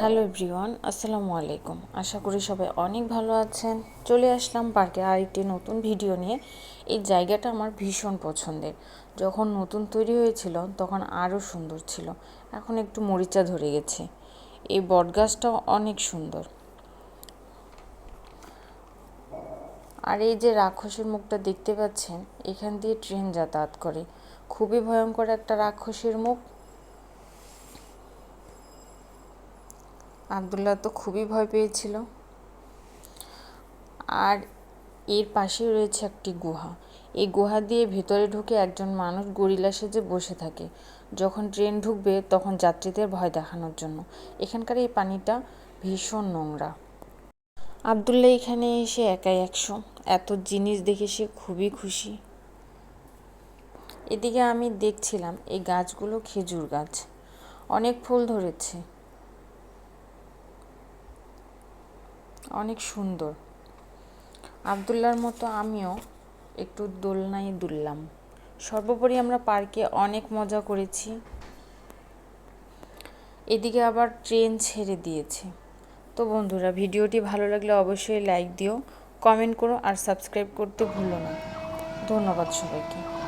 Hello everyone আসসালামু আলাইকুম আশা করি সবাই অনেক ভালো আছেন। চলে আসলাম পার্কে আরেকটি নতুন ভিডিও নিয়ে। এই জায়গাটা আমার ভীষণ পছন্দের। যখন নতুন তৈরি হয়েছিল, তখন আরও সুন্দর ছিল। এখন একটু মরিচা ধরে গেছে। এই বটগাছটাও অনেক সুন্দর। আর এই যে রাক্ষসের মুখটা দেখতে পাচ্ছেন, এখান দিয়ে ট্রেন যাতায়াত করে। খুবই ভয়ঙ্কর একটা রাক্ষসের মুখ। আবদুল্লাহ তো খুবই ভয় পেয়েছিল। আর এর পাশে রয়েছে একটি গুহা। এই গুহা দিয়ে ভেতরে ঢুকে একজন মানুষ গরিলা সেজে বসে থাকে। যখন ট্রেন ঢুকবে, তখন যাত্রীদের ভয় দেখানোর জন্য। এখানকার এই পানিটা ভীষণ নোংরা। আবদুল্লাহ এখানে এসে একাই একশো। এত জিনিস দেখে সে খুবই খুশি। এদিকে আমি দেখছিলাম এই গাছগুলো খেজুর গাছ। অনেক ফুল ধরেছে। অনেক সুন্দর। আবদুল্লার মতো আমিও একটু দোলনায় দুললাম। সর্বোপরি আমরা পার্কে অনেক মজা করেছি। এদিকে আবার ট্রেন ছেড়ে দিয়েছে। তো বন্ধুরা, ভিডিওটি ভালো লাগলে অবশ্যই লাইক দিও, কমেন্ট করো আর সাবস্ক্রাইব করতে ভুলো না। ধন্যবাদ সবাইকে।